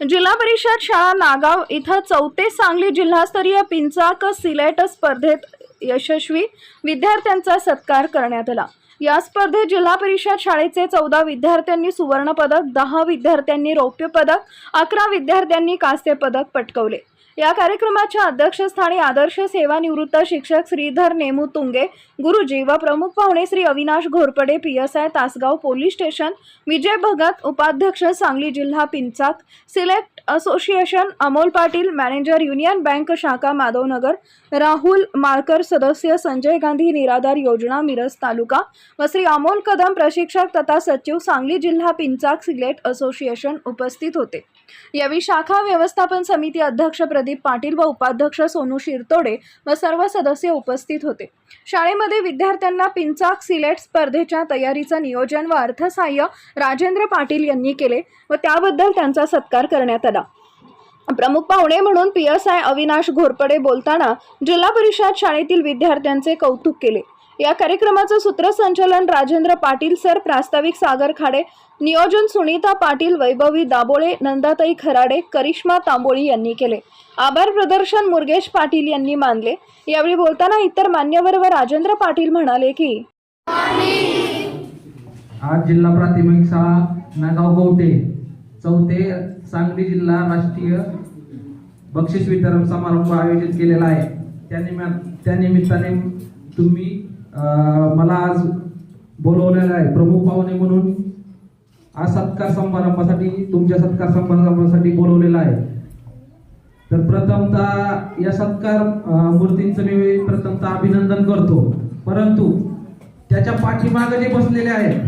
जिल्हा परिषद शाळा नागाव इथं चौथे सांगली जिल्हास्तरीय पिंचाक सिलेट स्पर्धेत यशस्वी विद्यार्थ्यांचा सत्कार करण्यात आला. या स्पर्धेत जिल्हा परिषद शाळेचे चौदा विद्यार्थ्यांनी सुवर्ण पदक दहा विद्यार्थ्यांनी रौप्य पदक अकरा विद्यार्थ्यांनी कांस्य पदक पटकवले. या कार्यक्रमाच्या अध्यक्षस्थानी आदर्श सेवानिवृत्त शिक्षक श्रीधर नेमू तुंगे गुरुजी व प्रमुख पाहुणे Shri Avinash Ghorpade P S I Tasgaon police station Vijay Bhagat उपाध्यक्ष सांगली जिल्हा Pencak Silat association Amol Patil manager Union Bank शाखा माधवनगर राहुल माळकर सदस्य संजय गांधी निराधार योजना मिरज तालुका व श्री अमोल कदम प्रशिक्षक तथा सचिव सांगली जिल्हा पिंचाक सिलेक्ट असोसिएशन उपस्थित होते. यावेळी शाखा व्यवस्थापन समिती अध्यक्ष प्रदीप पाटील व उपाध्यक्ष सोनू शिरतोडे व सर्व सदस्य उपस्थित होते. शाळेमध्ये विद्यार्थ्यांना पिंचाक सिलेट स्पर्धेच्या तयारीचं नियोजन व अर्थसहाय्य राजेंद्र पाटील यांनी केले व त्याबद्दल त्यांचा सत्कार करण्यात आला. प्रमुख पाहुणे म्हणून P S I Avinash Ghorpade बोलताना जिल्हा परिषद शाळेतील विद्यार्थ्यांचे कौतुक केले. या कार्यक्रमाचं सूत्रसंचालन राजेंद्र पाटील सर प्रास्ताविक सागर खाडे नियोजन सुनीता पाटील वैभवी दाबोळे नंदाताई खराडे करिश्मा तांबोळी यांनी केले. आभार प्रदर्शन मुर्गेश पाटील यांनी मानले. यावेळी बोलताना इतर मान्यवर व राजेंद्र पाटील म्हणाले की आज जिल्हा प्राथमिक शाळा नागाव कवटे चौथे सांगली जिल्हा राष्ट्रीय बक्षीस वितरण समारंभ आयोजित केलेला आहे. त्या निमित्ताने तुम्ही मला आज बोलवलेलं आहे. प्रमुख पाहुणे म्हणून आज सत्कार समारंभासाठी तुमच्या सत्कार समारंभासाठी बोलवलेला आहे. तर प्रथमतः या सत्कार मूर्तींचं मी प्रथमतः अभिनंदन करतो. परंतु त्याच्या पाठीमागे जे बसलेले आहेत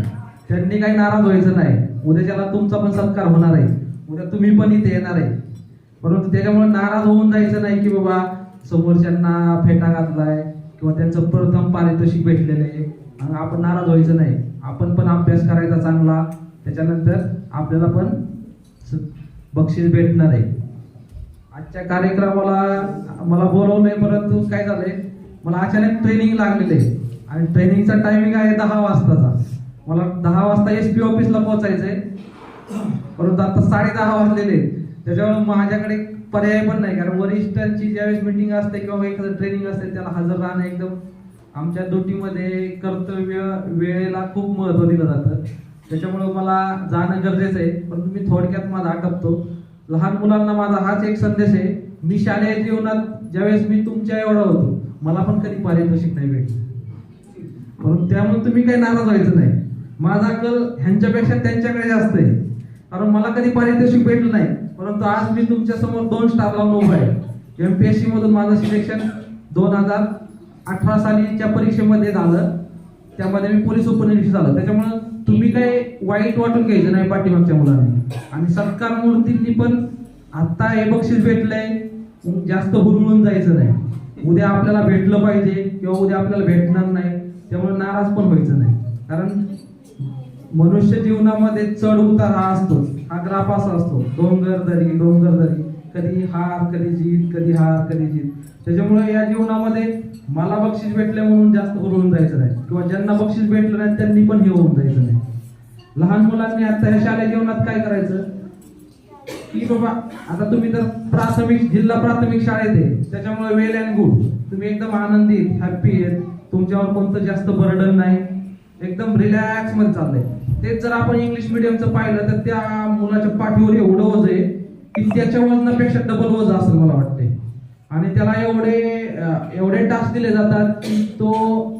त्यांनी काही नाराज व्हायचं नाही. उद्याच्याला तुमचा पण सत्कार होणार आहे. उद्या तुम्ही पण इथे येणार आहे. परंतु त्याच्यामुळे नाराज होऊन जायचं नाही की बाबा समोरच्यांना फेटा घातलाय किंवा त्यांचं प्रथम पारितोषिक भेटलेलं आहे. आणि आपण नाराज व्हायचं नाही. आपण पण अभ्यास करायचा चांगला. त्याच्यानंतर आपल्याला पण स- बक्षीस भेटणार आहे. आजच्या कार्यक्रमाला मला बोलवलंय परंतु काय झालंय मला अचानक ट्रेनिंग लागलेलं आहे. आणि ट्रेनिंगचा टायमिंग आहे दहा वाजताचा. मला दहा वाजता एस पी ऑफिसला पोहोचायचं आहे परंतु आता साडे दहा वाजलेले त्याच्यामुळे माझ्याकडे पर्याय पण नाही कारण वरिष्ठांची ज्यावेळेस मिटिंग असते किंवा एखादं ट्रेनिंग असते त्याला हजर राहणं एकदम आमच्या ड्युटीमध्ये कर्तव्य वेळेला खूप महत्त्व दिलं जातं. त्याच्यामुळे मला जाणं गरजेचं आहे. परंतु मी थोडक्यात माझा आटपतो. लहान मुलांना माझा हाच एक संदेश आहे. मी शालेय जीवनात ज्यावेळेस मी तुमच्या एवढा होतो मला पण कधी पारितोषिक नाही भेटलं. म्हणून त्यामुळे तुम्ही काही नाराज व्हायचं नाही. माझा कल ह्यांच्यापेक्षा त्यांच्याकडे जास्त आहे. कारण मला कधी पारितोषिक भेटलं नाही. परंतु आज मी तुमच्यासमोर दोन स्टार लावून उभा आहे. एम पी एस मधून माझं सिलेक्शन दोन हजार अठरा सालीच्या परीक्षेमध्ये झालं. त्यामध्ये मी पोलीस उपनिरीक्षक झालो. त्याच्यामुळं पूर्वी काही वाईट वाटून घ्यायचं नाही पाठीमागच्या मुलांनी. आणि सत्कार मूर्तींनी पण आता हे बक्षीस भेटलंय जास्त हुरळून जायचं नाही. उद्या आपल्याला भेटलं पाहिजे किंवा उद्या आपल्याला भेटणार नाही त्यामुळे नाराज पण व्हायचं नाही. कारण मनुष्य जीवनामध्ये चढ उतार हा असतो हा ग्राफ असा असतो. डोंगर दरी डोंगर दरी. कधी हार कधी जीत कधी हार कधी जीत. त्याच्यामुळे या जीवनामध्ये मला बक्षीस भेटले म्हणून जास्त हुरळून जायचं नाही. किंवा ज्यांना बक्षीस भेटलं नाही त्यांनी पण हे होऊन जायचं नाही. लहान मुलांनी आता ह्या शालेय जीवनात काय करायचं? की बाबा आता तुम्ही तर प्राथमिक जिल्हा प्राथमिक शाळेत आहे. त्याच्यामुळे वेल अँड गुड तुम्ही एकदम आनंदी हॅप्पी आहेत. तुमच्यावर कोणतं जास्त बर्डन नाही. एकदम रिलॅक्समध्ये चाललंय. तेच जर आपण इंग्लिश मिडियमचं पाहिलं तर त्या मुलाच्या पाठीवर एवढं वज आहे की त्याच्या वजनापेक्षा डबल वज असेल मला वाटते आणि त्याला एवढे एवढे टास्क दिले जातात की तो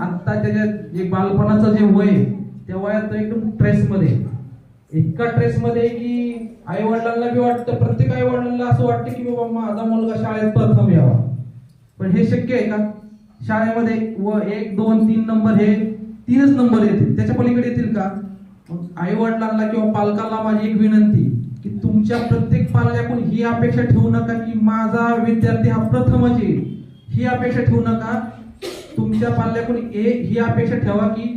आत्ता त्याच्या जे बालपणाचं जे वय तेव्हा तो एकदम ट्रेसमध्ये इतका ट्रेसमध्ये की आई वडिलांना बी वाटतं प्रत्येक आई वडिलांना असं वाटतं की बाबा माझा मुलगा शाळेत प्रथम यावा. पण हे शक्य आहे का? शाळेमध्ये व एक दोन तीन नंबर हे तीनच नंबर येतील. त्याच्या पलीकडे येतील का? आई वडिलांना किंवा पालकांना माझी एक विनंती की तुमच्या प्रत्येक पाल्याकडून ही अपेक्षा ठेवू नका की माझा विद्यार्थी हा प्रथमच येईल. ही अपेक्षा ठेवू नका. तुमच्या पाल्याकडून ए ही अपेक्षा ठेवा की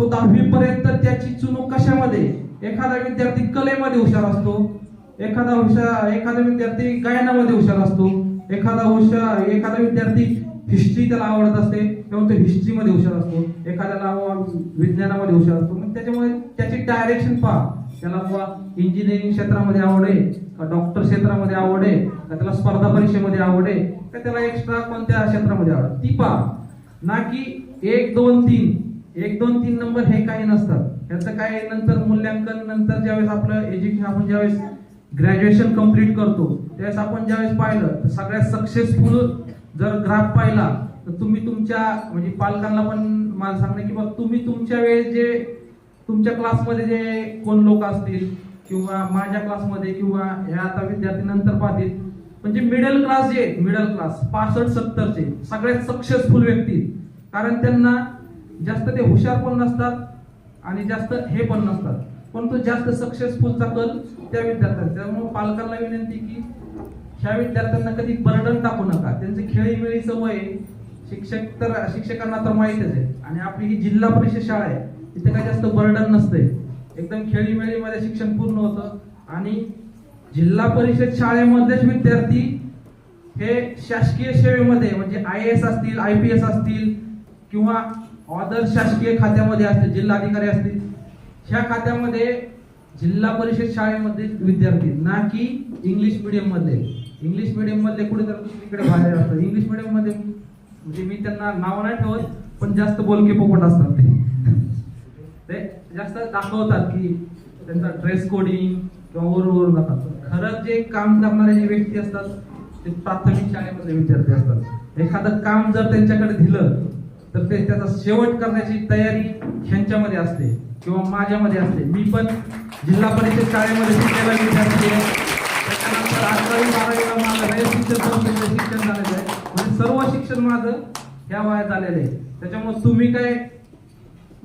तो दहावी पर्यंत त्याची चुनूक कशामध्ये? एखादा विद्यार्थी कलेमध्ये हुशार असतो एखादा हुशार एखादा विद्यार्थी गायनामध्ये हुशार असतो एखादा हुशार एखादा विद्यार्थी हिस्ट्री त्याला आवडत असते तेव्हा तो हिस्ट्रीमध्ये हुशार असतो एखाद्याला विज्ञानामध्ये हुशार असतो. मग त्याच्यामुळे त्याची डायरेक्शन पहा. त्याला बाबा इंजिनिअरिंग क्षेत्रामध्ये आवड आहे का डॉक्टर क्षेत्रामध्ये आवड आहे का त्याला स्पर्धा परीक्षेमध्ये आवड आहे का त्याला एक्स्ट्रा कोणत्या क्षेत्रामध्ये आवड ती पहा. ना की एक दोन तीन. एक दोन तीन नंबर हे काही नसतात. त्याचं काय नंतर मूल्यांकन नंतर ज्यावेळेस आपलं एज्युकेशन आपण ज्यावेळेस ग्रॅज्युएशन कंप्लीट करतो त्यावेळेस आपण ज्यावेळेस पाहिलं तर सगळ्यात सक्सेसफुल जर ग्राफ पाहिला तर तुम्ही तुमच्या म्हणजे पालकांना पण मला सांगणं की बघ तुम्ही तुमच्या वेळेस जे तुमच्या क्लासमध्ये जे कोण लोक असतील किंवा माझ्या क्लासमध्ये किंवा ह्या आता विद्यार्थी नंतर पाहतील म्हणजे मिडल क्लास जे मिडल क्लास पासष्ट सत्तरचे सगळ्यात सक्सेसफुल व्यक्ती कारण त्यांना जास्त ते हुशार पण नसतात आणि जास्त हे पण नसतात. परंतु जास्त सक्सेसफुलचा कल त्या विद्यार्थ्यांचा त्यामुळे पालकांना विनंती की ह्या विद्यार्थ्यांना कधी बर्डन टाकू नका. त्यांचे खेळीमेळीचं वय शिक्षक तर शिक्षकांना तर माहीतच आहे. आणि आपली ही जिल्हा परिषद शाळा आहे. तिथे काही जास्त बर्डन नसते एकदम खेळीमेळीमध्ये शिक्षण पूर्ण होतं. आणि जिल्हा परिषद शाळेमधलेच विद्यार्थी हे शासकीय सेवेमध्ये म्हणजे आय एस असतील आय पी एस असतील किंवा ऑदर शासकीय खात्यामध्ये असतील जिल्हाधिकारी असतील ह्या खात्यामध्ये जिल्हा परिषद शाळेमध्ये विद्यार्थी ना की इंग्लिश मिडियम मधले. इंग्लिश मीडियममध्ये मधले कुठे तर दुसरीकडे बाहेर असतात. इंग्लिश मीडियममध्ये म्हणजे मी त्यांना नाव नाही ठेवत पण जास्त बोलके पोपट असतात ते. ते जास्त दाखवतात की त्यांचा ड्रेस कोडिंग किंवा वरून वरून जातात. खरंच जे काम करणारे जे व्यक्ती असतात ते प्राथमिक शाळेमधले विद्यार्थी असतात. एखादं काम जर त्यांच्याकडे दिलं तर ते त्याचा शेवट करण्याची तयारी ह्यांच्यामध्ये असते किंवा माझ्यामध्ये असते. मी पण जिल्हा परिषद शाळेमध्ये शिकलेला विद्यार्थी आहे. त्याच्यानंतर अकरावी बारावीला माझं रयत शिक्षण संस्थेचं शिक्षण झालेलं आहे. म्हणजे सर्व शिक्षण माझं ह्या वयात आलेलं आहे. त्याच्यामुळे तुम्ही काय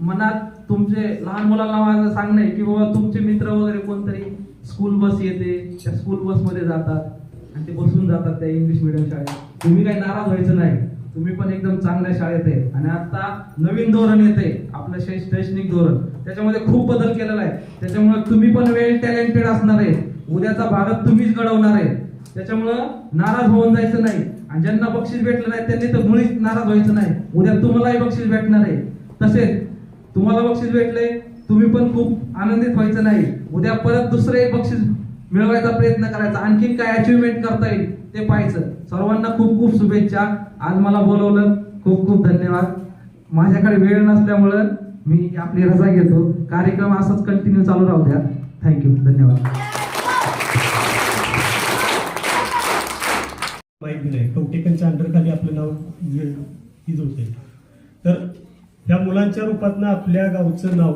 मनात तुमचे लहान मुलांना माझं सांगणं आहे की बाबा तुमचे मित्र वगैरे कोणतरी स्कूल बस येते त्या स्कूल बसमध्ये जातात आणि ते बसून जातात त्या इंग्लिश मिडियम शाळेत. तुम्ही काही नाराज व्हायचं नाही. तुम्ही पण एकदम चांगल्या शाळेत आहे. आणि आता नवीन धोरण येते आपलं शै- शैक्षणिक धोरण. त्याच्यामध्ये खूप बदल केलेला आहे. त्याच्यामुळे तुम्ही पण वेल टॅलेंटेड असणार आहे. उद्याचा भारत तुम्हीच घडवणार आहे. त्याच्यामुळं नाराज होऊन जायचं नाही. आणि ज्यांना बक्षीस भेटलं नाही त्यांनी तर मुळीच नाराज व्हायचं नाही. उद्या तुम्हालाही बक्षीस भेटणार आहे. तसेच तुम्हाला बक्षीस भेटले तुम्ही पण खूप आनंदित व्हायचं नाही. उद्या परत दुसरं एक बक्षीस मिळवायचा प्रयत्न करायचा. आणखीन काय अचिव्हमेंट करता येईल ते पाहायचं. सर्वांना खूप खूप शुभेच्छा. आज मला बोलवलं. खूप खूप धन्यवाद. माझ्याकडे वेळ नसल्यामुळं मी आपली रजा घेतो. कार्यक्रम असाच कंटिन्यू चालू राहू द्या. थँक्यू धन्यवाद. माहीत नाही. कवटेकनच्या अंडरखाली आपलं नाव हीच होते तर ह्या मुलांच्या रूपातनं आपल्या गावचं नाव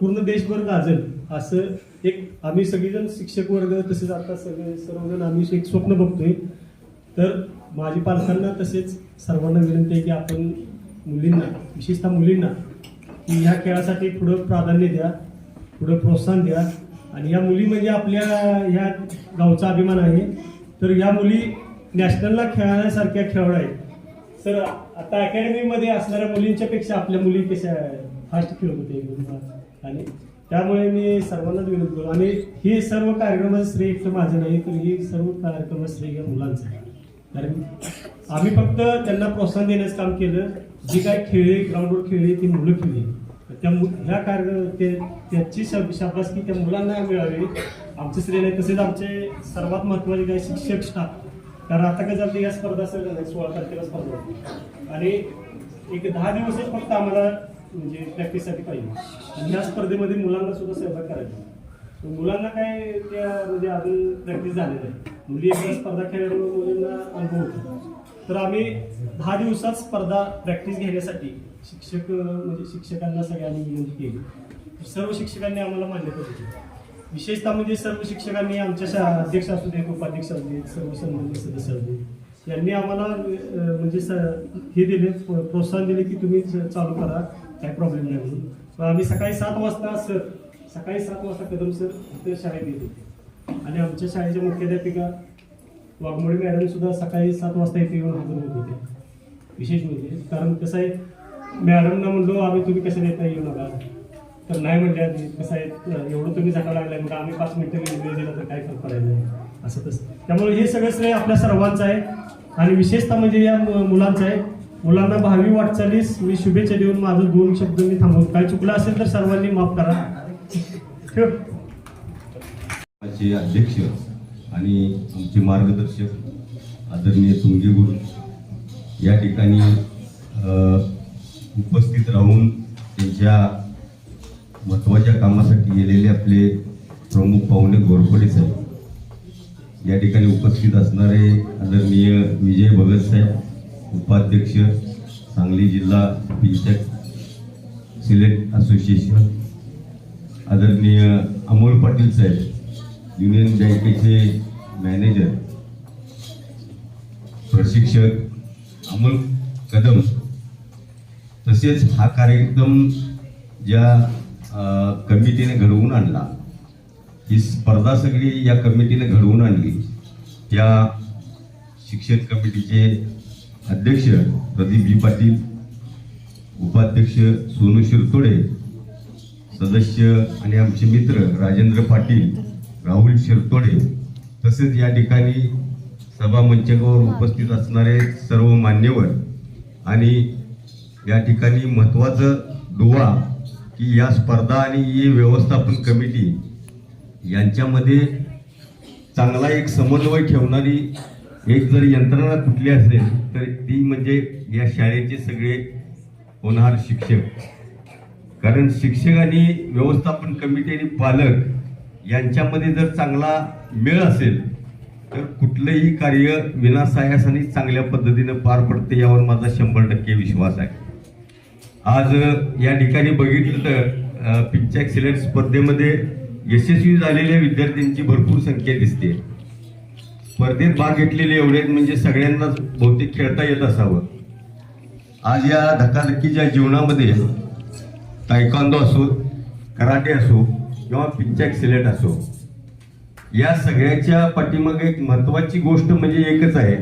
पूर्ण देशभर गाजल. असं एक आम्ही सगळेजण शिक्षक वर्ग तसेच आता सगळे सर्वजण आम्ही एक स्वप्न बघतोय. तर माझी पालकांना तसेच सर्वांना विनंती आहे की आपण मुलींना विशेषतः मुलींना की ह्या खेळासाठी पुढं प्राधान्य द्या पुढं प्रोत्साहन द्या. आणि या मुली म्हणजे आपल्या ह्या गावचा अभिमान आहे. तर या मुली नॅशनलला खेळण्यासारख्या खेळाडू आहेत. सर आता अकॅडमीमध्ये असणाऱ्या मुलींच्या पेक्षा आपल्या मुली कशा फास्ट खेळत होते? आणि त्यामुळे मी सर्वांनाच विनंती करतो. आणि हे सर्व कार्यक्रमाचं श्रेय एकटं माझं नाही तर हे सर्व कार्यक्रमाचं श्रेय मुलांचं आहे. कारण आम्ही फक्त त्यांना प्रोत्साहन देण्याचं काम केलं. जी काय खेळली ग्राउंडवर खेळली ती मुलं खेळली. त्या मु- ह्या कार्य ते त्याची शब- शाबासकी त्या मुलांना मिळावी. आमचे श्रेय नाही तसेच आमचे सर्वात महत्त्वाचे काय शिक्षक स्टाफ कारण आता काय झालं या स्पर्धा असेल सोळा तारखेला स्पर्धा. आणि एक दहा दिवसच फक्त आम्हाला म्हणजे प्रॅक्टिससाठी पाहिजे. आणि या स्पर्धेमध्ये मुलांना सुद्धा सहभाग करायचा. तर मुलांना काय त्या म्हणजे अजून प्रॅक्टिस झाली नाही मुली एकदा स्पर्धा खेळल्यामुळे मुलींना अनुभव होतो. तर आम्ही दहा दिवसात स्पर्धा प्रॅक्टिस घेण्यासाठी शिक्षक म्हणजे शिक्षकांना सगळ्यांनी विनंती केली. तर सर्व शिक्षकांनी आम्हाला मान्यता दिली. विशेषतः म्हणजे सर्व शिक्षकांनी आमच्या शा अध्यक्ष असू देत उपाध्यक्ष असू देत सर्व संबंधित सदस्य असू देत यांनी आम्हाला म्हणजे स हे दिले प्रो- प्रोत्साहन दिले की तुम्ही च- चालू करा. काही प्रॉब्लेम नाही म्हणून आम्ही सकाळी सात वाजता सर सकाळी सात वाजता कदम सर इतर शाळेत येत होते. आणि आमच्या शाळेच्या मुख्याध्यापिका वाघमोडे मॅडम सुद्धा सकाळी सात वाजता इथे येऊन हजर होत होते. विशेष म्हणजे कारण कसं आहे मॅडमना म्हणलो आम्ही तुम्ही कसं देता येऊ नका. तर नाही म्हणल्या कसं आहे एवढं तुम्ही झटा लागलाय मग आम्ही पाच मिनटं वेळ दिला तर काय फरक पडायचं नाही असं तसं. त्यामुळे हे सगळं श्रेय आपल्या सर्वांचं आहे. आणि विशेषतः म्हणजे या मुलांचं आहे. मुलांना भावी वाटचालीस मी शुभेच्छा देऊन माझं दोन शब्द मी थांबव काय चुकलं असेल तर सर्वांनी माफ करा. ठेव. अध्यक्ष आणि आमचे मार्गदर्शक आदरणीय तुंगे गुरु या ठिकाणी उपस्थित राहून त्यांच्या महत्त्वाच्या कामासाठी गेलेले आपले प्रमुख पाहुणे घोरपडे साहेब. या ठिकाणी उपस्थित असणारे आदरणीय विजय भगत साहेब उपाध्यक्ष सांगली जिल्हा पिंचक सिलेक्ट असोसिएशन आदरणीय अमोल पाटील साहेब युनियन बँकेचे मॅनेजर प्रशिक्षक अमोल कदम. तसेच हा कार्यक्रम ज्या कमिटीने घडवून आणला ही स्पर्धा सगळी या कमिटीने घडवून आणली. त्या शिक्षण कमिटीचे अध्यक्ष प्रदीप जी पाटील उपाध्यक्ष सोनू शिरतोडे सदस्य आणि आमचे मित्र राजेंद्र पाटील राहुल शिरतोडे तसेच या ठिकाणी सभा मंचावर उपस्थित असणारे सर्व मान्यवर आणि या ठिकाणी महत्त्वाचं दुवा की या स्पर्धा आणि ही व्यवस्थापन कमिटी यांच्यामध्ये चांगला एक समन्वय ठेवणारी एक जर यंत्रणा कुठली असेल तर ती म्हणजे या शाळेचे सगळे होणार शिक्षक. कारण शिक्षक आणि व्यवस्थापन कमिटी आणि पालक यांच्यामध्ये जर चांगला मेळ असेल तर कुठलंही कार्य विनासायास चांगल्या पद्धतीनं पार पडते यावर माझा शंभर टक्के विश्वास आहे. आज या ठिकाणी बघितलं तर पिक्चर एक्सिलेंट स्पर्धेमध्ये यशस्वी झालेल्या विद्यार्थ्यांची भरपूर संख्या दिसते. स्पर्धेत भाग घेतलेले एवढे म्हणजे सगळ्यांनाच बहुतेक खेळता येत असावं. आज या धकाधकीच्या जीवनामध्ये तायकांदो असो कराटे असो किंवा पिच्चॅक सिलेट असो या सगळ्याच्या पाठीमागे एक महत्वाची गोष्ट म्हणजे एकच आहे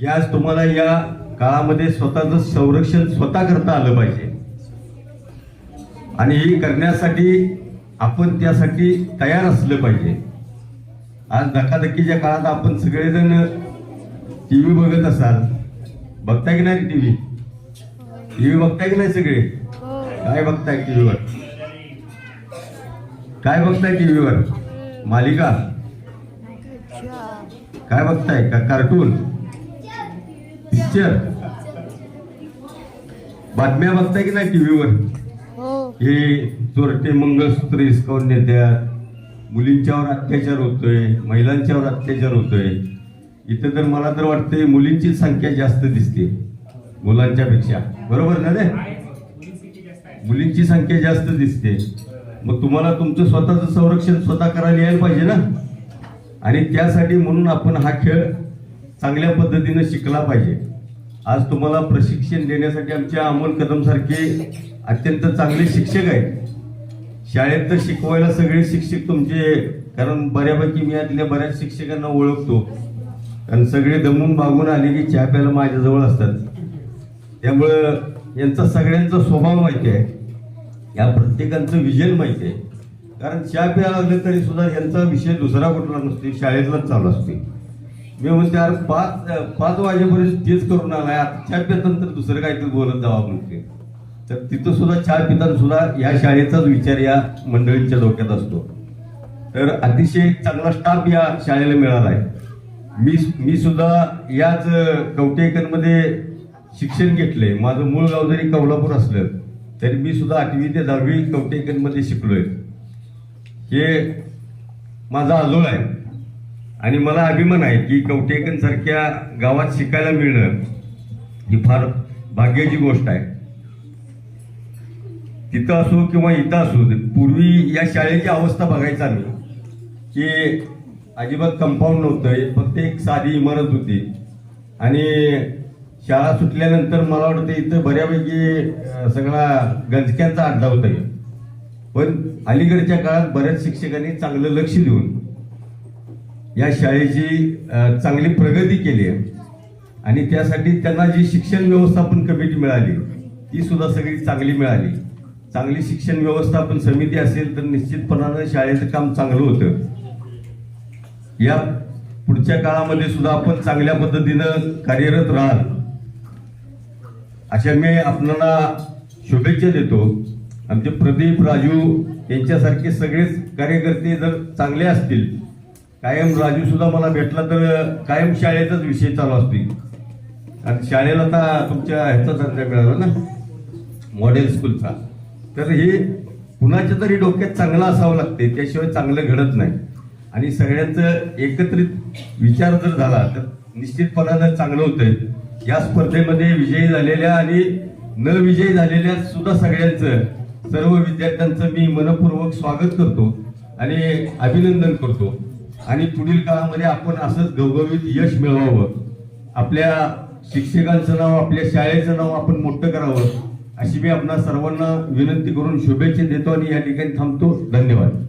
की आज तुम्हाला या काळामध्ये स्वतःचं संरक्षण स्वतः करता आलं पाहिजे. आणि हे करण्यासाठी आपण त्यासाठी तयार असलं पाहिजे. आज धकाधकीच्या काळात आपण सगळेजण टी व्ही बघत असाल. बघताय की नाही टी व्ही टीव्ही बघताय की नाही सगळे? काय बघताय टीव्हीवर? काय बघताय टीव्हीवर? मालिका? काय बघताय? का कार्टून? पिक्चर? बातम्या बघताय की नाही टीव्हीवर? हे चोरटे मंगळसूत्र हिसकावून नेत्यात. मुलींच्यावर अत्याचार होतोय महिलांच्यावर अत्याचार होतोय. इथं तर मला तर वाटतंय मुलींची संख्या जास्त दिसते मुलांच्या पेक्षा. बरोबर ना रे? मुलींची संख्या जास्त दिसते. मग तुम्हाला तुमचं स्वतःचं संरक्षण स्वतः करायला यायला पाहिजे ना? आणि त्यासाठी म्हणून आपण हा खेळ चांगल्या पद्धतीनं शिकला पाहिजे. आज तुम्हाला प्रशिक्षण देण्यासाठी आमच्या अमोल कदम सारखे अत्यंत चांगले शिक्षक आहेत. शाळेत तर शिकवायला सगळे शिक्षक तुमचे कारण बऱ्यापैकी मी यातल्या बऱ्याच शिक्षकांना ओळखतो. कारण सगळे दमून भागून आले की चहा प्यायला माझ्याजवळ असतात. त्यामुळं यांचा सगळ्यांचा स्वभाव माहिती आहे. या प्रत्येकांचं विजन माहिती आहे. कारण चहा प्यायला लागलं तरी सुद्धा यांचा विषय दुसरा कुठला नसतो शाळेतलाच चालू असते. मी म्हणते अरे पाच पाच वाजेपर्यंत तेच करून आलाय. आता चहा पिताना दुसरं काहीतरी बोलत जावा म्हणते तर तिथं सुद्धा चहा पिताना सुद्धा या शाळेचाच विचार या मंडळींच्या डोक्यात असतो. तर अतिशय चांगला स्टाफ या शाळेला मिळाला आहे. मी मी सुद्धा याच कवटेकरमध्ये शिक्षण घेतलंय. माझं मूळ गाव जरी कवलापूर असलं तरी मी सुद्धा आठवी ते दहावी कवटेकरमध्ये शिकलोय. हे माझा आजोळ आहे. आणि मला अभिमान आहे की कवटेकन सारख्या गावात शिकायला मिळणं ही फार भाग्याची गोष्ट आहे. तिथं असो किंवा इथं असो पूर्वी या शाळेची अवस्था बघायचा आम्ही की अजिबात कंपाऊंड नव्हतं फक्त एक साधी इमारत होती. आणि शाळा सुटल्यानंतर मला वाटतं इथं बऱ्यापैकी सगळा गंजक्यांचा अड्डा होता. पण अलीकडच्या काळात बऱ्याच शिक्षकांनी चांगलं लक्ष देऊन या शाळेची चांगली प्रगती केली आहे. आणि त्यासाठी त्यांना जी शिक्षण व्यवस्थापन कमिटी मिळाली ती सुद्धा सगळी चांगली मिळाली. चांगली शिक्षण व्यवस्थापन समिती असेल तर निश्चितपणानं शाळेचं काम चांगलं होतं. या पुढच्या काळामध्ये सुद्धा आपण चांगल्या पद्धतीनं कार्यरत राहाल. अशा मी आपल्याला शुभेच्छा देतो. आमचे प्रदीप राजू यांच्यासारखे सगळेच कार्यकर्ते जर चांगले असतील कायम राजू सुद्धा मला भेटला तर कायम शाळेचाच विषय चालू असतील. आणि शाळेला आता तुमच्या ह्याचा दर्जा मिळाला ना? मॉडेल स्कूलचा. तर हे कुणाच्या तरी डोक्यात चांगलं असावं लागते त्याशिवाय चांगलं घडत नाही. आणि सगळ्यांचं एकत्रित विचार जर झाला तर निश्चितपणानं चांगलं होतंय या स्पर्धेमध्ये विजयी झालेल्या आणि न विजयी झालेल्या सुद्धा सगळ्यांचं सर्व विद्यार्थ्यांचं मी मनपूर्वक स्वागत करतो आणि अभिनंदन करतो. आणि पुढील काळामध्ये आपण असंच गवगवीत यश मिळवावं. आपल्या शिक्षकांचं नाव आपल्या शाळेचं नाव आपण मोठं करावं. अशी मी आपणा सर्वांना विनंती करून शुभेच्छा देतो आणि या ठिकाणी थांबतो. धन्यवाद.